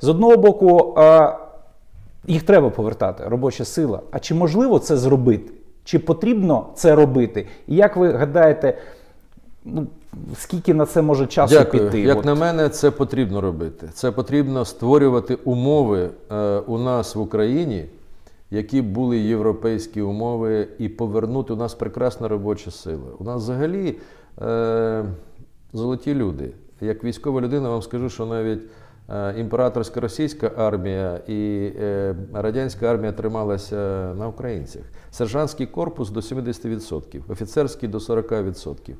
З одного боку, їх треба повертати, робоча сила. А чи можливо це зробити? Чи потрібно це робити? І як ви гадаєте, ну, скільки на це може часу Дякую. піти? Як От. на мене, це потрібно робити. Це потрібно створювати умови е, у нас в Україні, які були європейські умови, і повернути у нас прекрасна робоча сила. У нас взагалі е, золоті люди. Як військова людина, вам скажу, що навіть імператорська російська армія і е, радянська армія трималася на українцях. Сержантський корпус до 70%, офіцерський до 40%.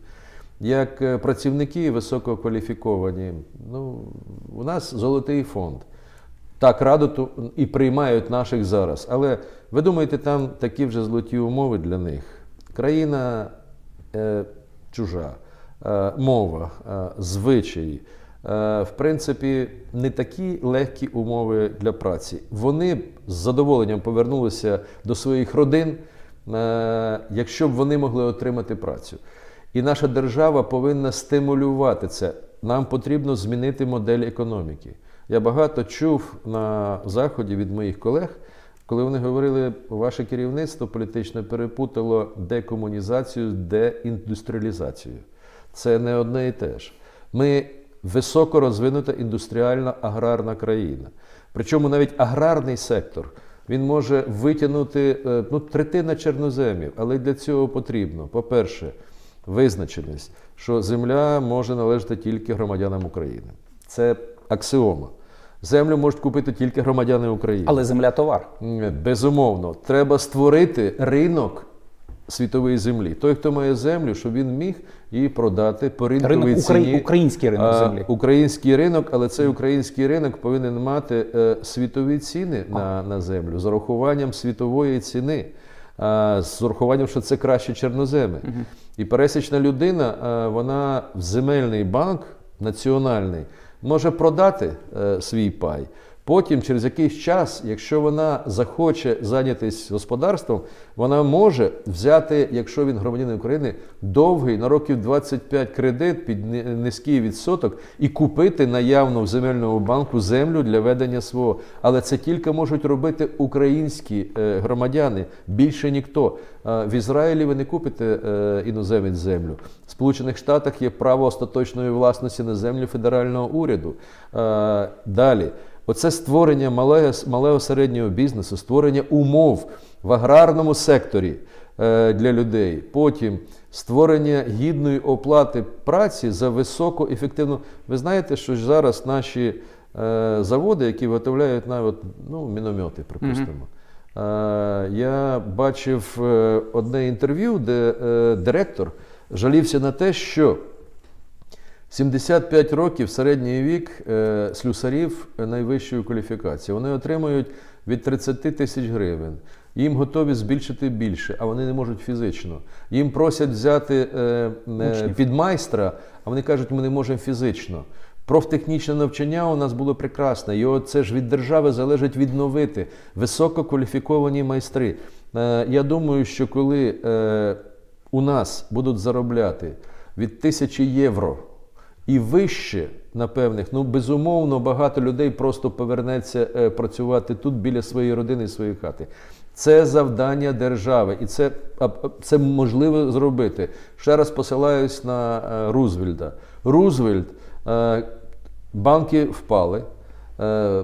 Як е, працівники висококваліфіковані, ну, у нас золотий фонд. Так радо ту- і приймають наших зараз. Але ви думаєте, там такі вже золоті умови для них? Країна е, чужа, е, мова, е, звичаї. Е, в принципі, не такі легкі умови для праці. Вони з задоволенням повернулися до своїх родин, е, якщо б вони могли отримати працю. І наша держава повинна стимулювати це. Нам потрібно змінити модель економіки. Я багато чув на заході від моїх колег, коли вони говорили, ваше керівництво політичне перепутало декомунізацію з деіндустріалізацією. Це не одне і те ж. Ми високо розвинута індустріальна аграрна країна. Причому навіть аграрний сектор він може витягнути е, ну, третина чорноземів, але для цього потрібно, по-перше, визначеність, що земля може належати тільки громадянам України. Це аксіома. Землю можуть купити тільки громадяни України. Але земля товар. Безумовно, треба створити ринок світової землі. Той, хто має землю, щоб він міг її продати по ринковій Ринок ціні. український ринок А, землі. Український ринок, але цей український ринок повинен мати е, світові ціни на, на землю з урахуванням світової ціни, а, з урахуванням, що це краще чорноземи. І пересічна людина, е, вона в земельний банк національний може продати е, свій пай. Потім, через якийсь час, якщо вона захоче зайнятися господарством, вона може взяти, якщо він громадянин України, довгий на років 25 кредит під низький відсоток і купити наявно в земельному банку землю для ведення свого. Але це тільки можуть робити українські е, громадяни, більше ніхто. Е, В Ізраїлі ви не купите е, іноземець землю. В Сполучених Штатах є право остаточної власності на землю федерального уряду. Далі. Оце створення малого, середнього бізнесу, створення умов в аграрному секторі е, для людей. Потім створення гідної оплати праці за високу ефективну. Ви знаєте, що зараз наші е, заводи, які виготовляють навіть ну, міномети, припустимо. Е, я бачив одне інтерв'ю, де директор жалівся на те, що 75 років середній вік е, слюсарів найвищої кваліфікації. Вони отримують від 30 тисяч гривень. Їм готові збільшити більше, а вони не можуть фізично. Їм просять взяти е, е, під майстра, а вони кажуть, ми не можемо фізично. Профтехнічне навчання у нас було прекрасне. Його це ж від держави залежить відновити висококваліфіковані майстри. Е, я думаю, що коли е, у нас будуть заробляти від тисячі євро і вище на певних, ну безумовно, багато людей просто повернеться е, працювати тут біля своєї родини і своєї хати. Це завдання держави, і це, це можливо зробити. Ще раз посилаюсь на е, Рузвельда. Рузвельд, е, банки впали.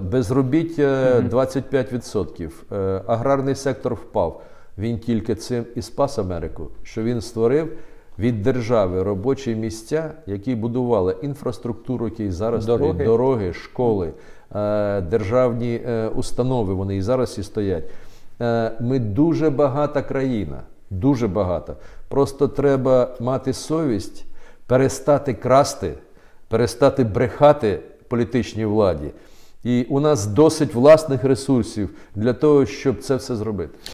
Безробіття 25%. Е, Аграрний сектор впав. Він тільки цим і спас Америку, що він створив від держави робочі місця, які будували інфраструктуру, які зараз Дороги. дороги, школи, е, державні е, установи. Вони і зараз і стоять. Е, Ми дуже багата країна, дуже багата. Просто треба мати совість, перестати красти, перестати брехати політичній владі. І у нас досить власних ресурсів для того, щоб це все зробити.